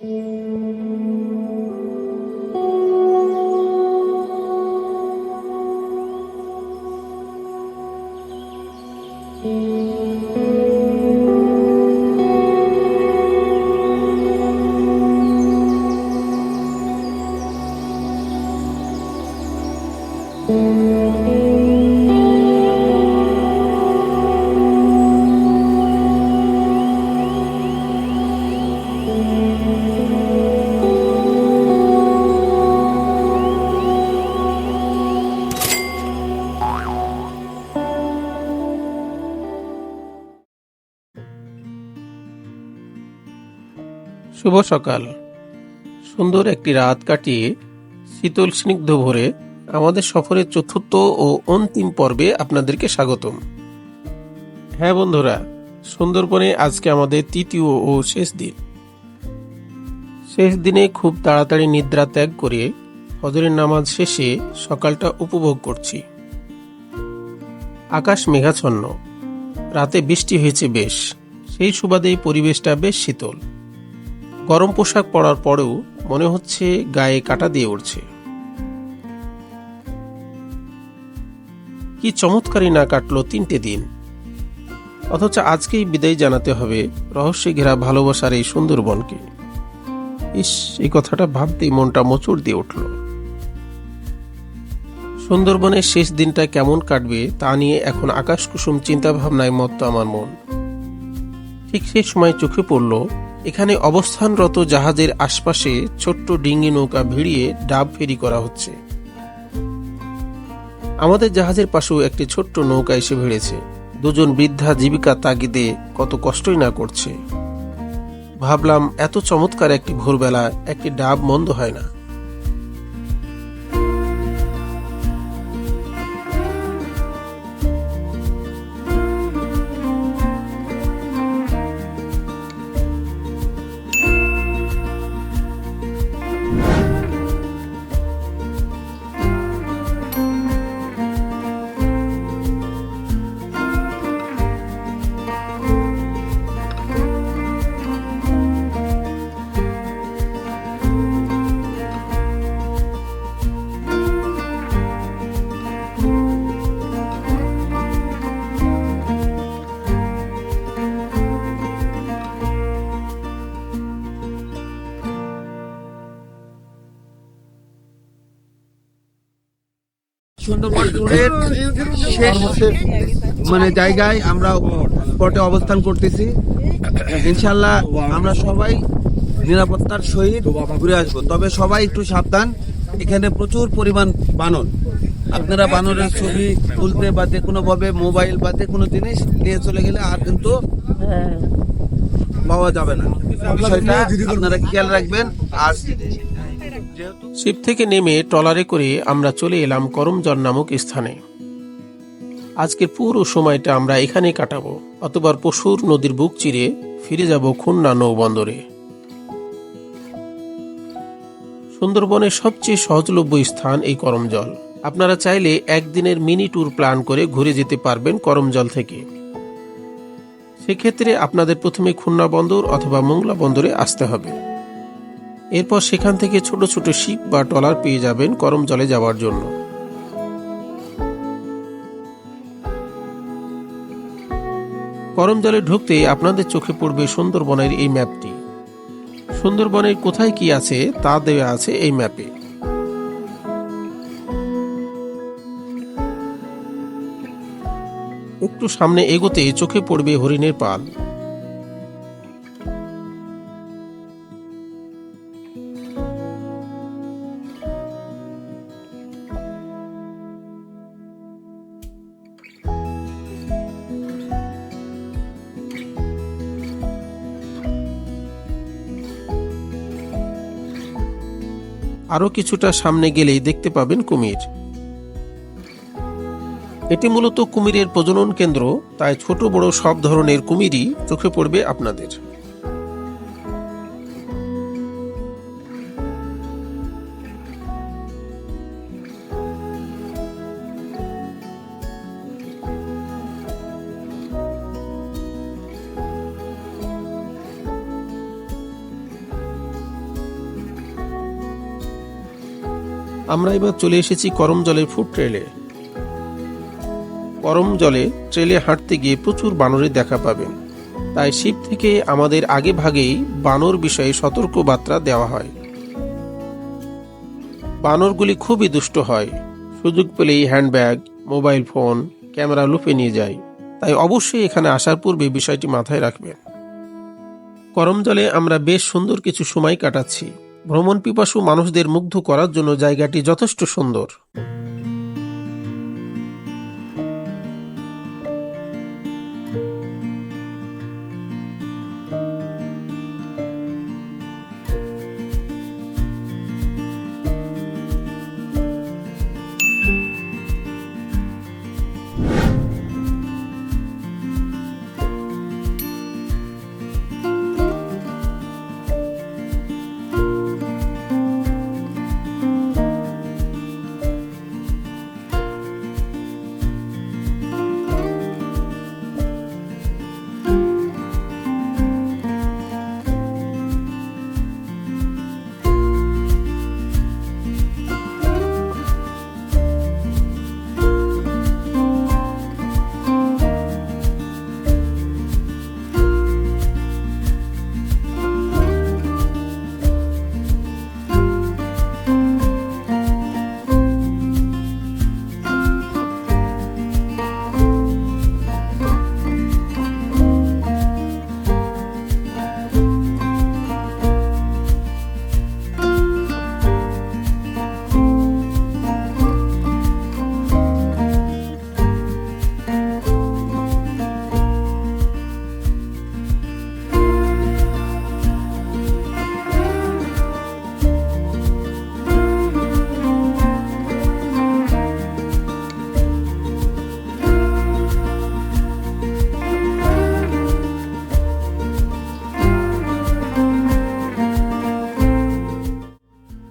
thank mm -hmm. you শুভ সকাল। সুন্দর একটি রাত কাটিয়ে শীতল স্নিগ্ধ ভরে আমাদের সফরের চতুর্থ ও অন্তিম পর্বে আপনাদেরকে স্বাগতম। হ্যাঁ বন্ধুরা, সুন্দরবনে আজকে আমাদের তৃতীয় ও শেষ দিন। শেষ দিনে খুব তাড়াতাড়ি নিদ্রা ত্যাগ করে হজরের নামাজ শেষে সকালটা উপভোগ করছি। আকাশ মেঘাচ্ছন্ন। রাতে বৃষ্টি হয়েছে বেশ। সেই সুবাদেই পরিবেশটা বেশ শীতল। গরম পোশাক পরার পরেও মনে হচ্ছে গায়ে কাটা দিয়ে উঠছে কি চমৎকারই না কাটলো তিনটে দিন। অথচ আজকেই বিদায় জানাতে হবে রহস্যে ঘেরা ভালোবাসার এই সুন্দরবনকে। ইস, এই কথাটা ভাবতেই মনটা মোচড় দিয়ে উঠল। সুন্দরবনের শেষ দিনটা কেমন কাটবে তা নিয়ে এখন আকাশ কুসুম চিন্তা ভাবনায় মত্ত আমার মন। ঠিক সেই সময় চোখে পড়ল এখানে অবস্থানরত জাহাজের আশপাশে ছোট্ট ডিঙ্গি নৌকা ভিড়িয়ে ডাব ফেরি করা হচ্ছে। আমাদের জাহাজের পাশেও একটি ছোট্ট নৌকা এসে ভিড়েছে। দুজন বৃদ্ধা জীবিকা তাগিদে কত কষ্টই না করছে। ভাবলাম, এত চমৎকার একটি ভোরবেলা একটি ডাব মন্দ হয় না। সুন্দরবন শেষ মানে জায়গায় আমরা স্পটে অবস্থান করতেছি। ইনশাল্লাহ আমরা সবাই নিরাপত্তার সহিত ঘুরে আসব। তবে সবাই একটু সাবধান এখানে প্রচুর পরিমাণ বানর। আপনারা বানরের ছবি তুলতে বা যে কোনো ভাবে মোবাইল বা যে কোনো জিনিস নিয়ে চলে গেলে আর কিন্তু পাওয়া যাবে না। বিষয়টা আপনারা খেয়াল রাখবেন। আর শিপ থেকে নেমে ট্রলারে করে আমরা চলে এলাম করমজল নামক স্থানে। আজকের পুরো সময়টা আমরা এখানে কাটাবো, অতবার পশুর নদীর বুক চিরে ফিরে যাব খুলনা নৌবন্দরে। সুন্দরবনের সবচেয়ে সহজলভ্য স্থান এই করমজল। আপনারা চাইলে একদিনের মিনি ট্যুর প্ল্যান করে ঘুরে যেতে পারবেন করমজল থেকে। সেক্ষেত্রে আপনাদের প্রথমে খুলনা বন্দর অথবা মোংলা বন্দরে আসতে হবে। এরপর সেখান থেকে ছোট ছোট শিপ বা ট্রলার পেয়ে যাবেন করম জলে যাওয়ার জন্য। করম জলে ঢুকতে আপনাদের চোখে পড়বে সুন্দরবনের এই ম্যাপটি। সুন্দরবনের কোথায় কি আছে, তা দেওয়া আছে এই ম্যাপে। একটু সামনে এগোতে চোখে পড়বে হরিণের পাল। আরও কিছুটা সামনে গেলেই দেখতে পাবেন কুমির। এটি মূলত কুমিরের প্রজনন কেন্দ্র, তাই ছোট বড় সব ধরনের কুমিরই চোখে পড়বে আপনাদের। আমরা এবার চলে এসেছি করম জলের ফুড ট্রেলে। করম জলে ট্রেলে হাঁটতে গিয়ে প্রচুর বানরের দেখা পাবেন। তাই শিপ থেকে আমাদের আগে ভাগেই বানর বিষয়ে সতর্ক বার্তা দেওয়া হয়। বানরগুলি খুবই দুষ্ট হয়। সুযোগ পেলেই হ্যান্ডব্যাগ, মোবাইল ফোন, ক্যামেরা লুপে নিয়ে যায়। তাই অবশ্যই এখানে আসার পূর্বে বিষয়টি মাথায় রাখবেন। করম জলে আমরা বেশ সুন্দর কিছু সময় কাটাচ্ছি। ভ্রমণ পিপাসু মানুষদের মুগ্ধ করার জন্য জায়গাটি যথেষ্ট সুন্দর।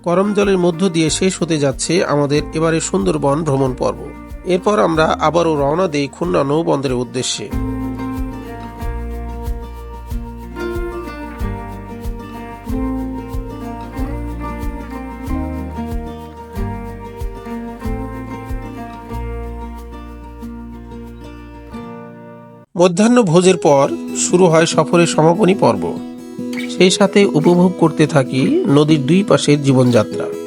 করম জলের মধ্য দিয়ে শেষ হতে যাচ্ছে আমাদের এবারে সুন্দরবন ভ্রমণ পর্ব। এরপর আমরা আবারও রওনা দেই খুলনা নৌবন্দরের উদ্দেশ্যে। মধ্যাহ্ন ভোজের পর শুরু হয় সফরের সমাপনী পর্ব। সেই সাথে উপভোগ করতে থাকি নদীর দুই পাশের জীবনযাত্রা।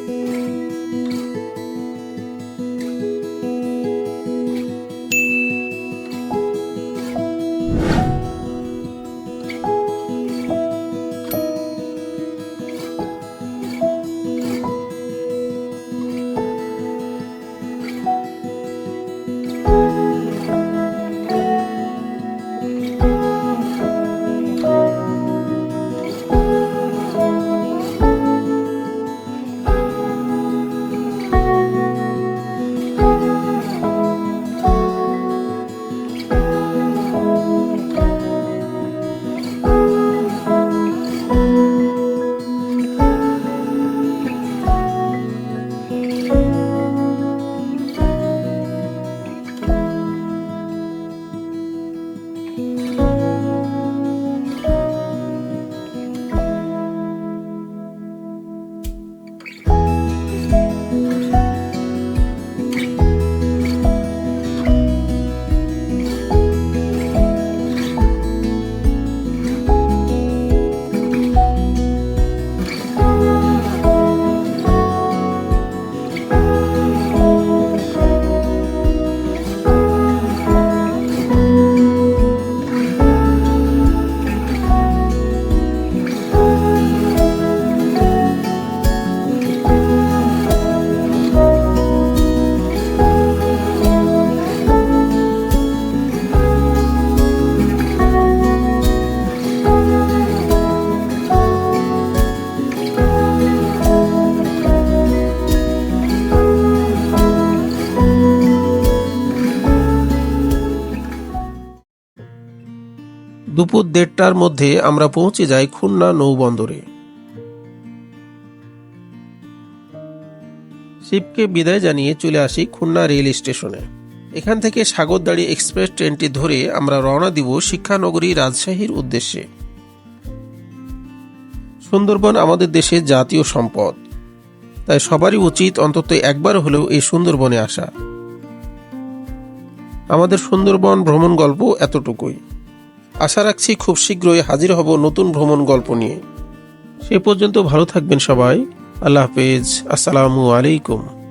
দুপুর দেড়টার মধ্যে আমরা পৌঁছে যাই খুলনা নৌবন্দরে। শিবকে বিদায় জানিয়ে চলে আসি খুলনা রেল স্টেশনে। এখান থেকে সাগরদাড়ি এক্সপ্রেস ট্রেনটি ধরে আমরা রওনা দিব শিক্ষানগরী রাজশাহীর উদ্দেশ্যে। সুন্দরবন আমাদের দেশের জাতীয় সম্পদ। তাই সবারই উচিত অন্তত একবার হলেও এই সুন্দরবনে আসা। আমাদের সুন্দরবন ভ্রমণ গল্প এতটুকুই। আশা রাখছি খুব শীঘ্রই হাজির হব নতুন ভ্রমণ গল্প নিয়ে। সে পর্যন্ত ভালো থাকবেন সবাই। আল্লাহ হাফেজ। আসসালামু আলাইকুম।